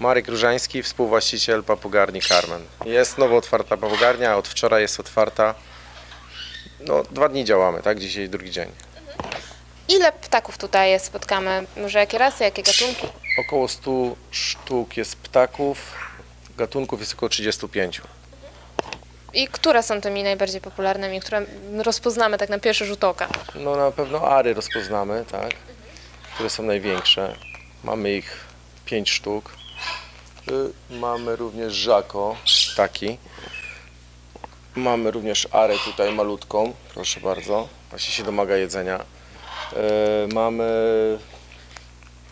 Marek Różański, współwłaściciel papugarni Carmen. Jest nowo otwarta papugarnia, od wczoraj jest otwarta. No, dwa dni działamy, tak? Dzisiaj drugi dzień. Ile ptaków tutaj spotkamy? Może jakie rasy, jakie gatunki? Około 100 sztuk jest ptaków, gatunków jest około 35. I które są tymi najbardziej popularnymi, które rozpoznamy tak na pierwszy rzut oka? No na pewno ary rozpoznamy, tak? Które są największe. Mamy ich 5 sztuk. Y, Mamy również żako, taki. Mamy również arę tutaj malutką, proszę bardzo. Właśnie się domaga jedzenia. Y, Mamy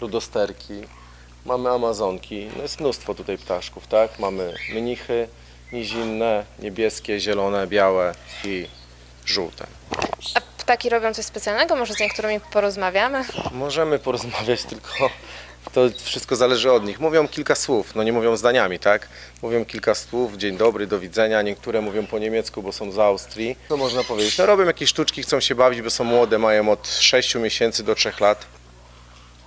rudosterki, mamy amazonki. No jest mnóstwo tutaj ptaszków, tak? Mamy mnichy nizinne, niebieskie, zielone, białe i żółte. A ptaki robią coś specjalnego? Może z niektórymi porozmawiamy? Możemy porozmawiać, tylko to wszystko zależy od nich. Mówią kilka słów, no nie mówią zdaniami, tak? Mówią kilka słów, dzień dobry, do widzenia. Niektóre mówią po niemiecku, bo są z Austrii. Co można powiedzieć? No robią jakieś sztuczki, chcą się bawić, bo są młode, mają od 6 miesięcy do 3 lat.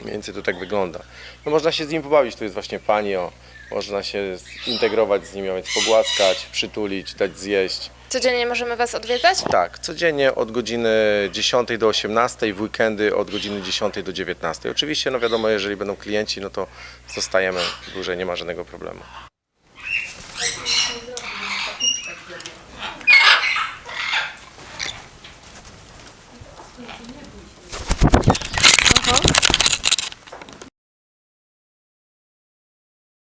Mniej więcej to tak wygląda. No można się z nim pobawić, to jest właśnie pani, o. Można się zintegrować z nimi, a więc pogłaskać, przytulić, dać zjeść. Codziennie możemy Was odwiedzać? Tak, codziennie od godziny 10 do 18, w weekendy od godziny 10 do 19. Oczywiście, no wiadomo, jeżeli będą klienci, no to zostajemy dłużej, nie ma żadnego problemu.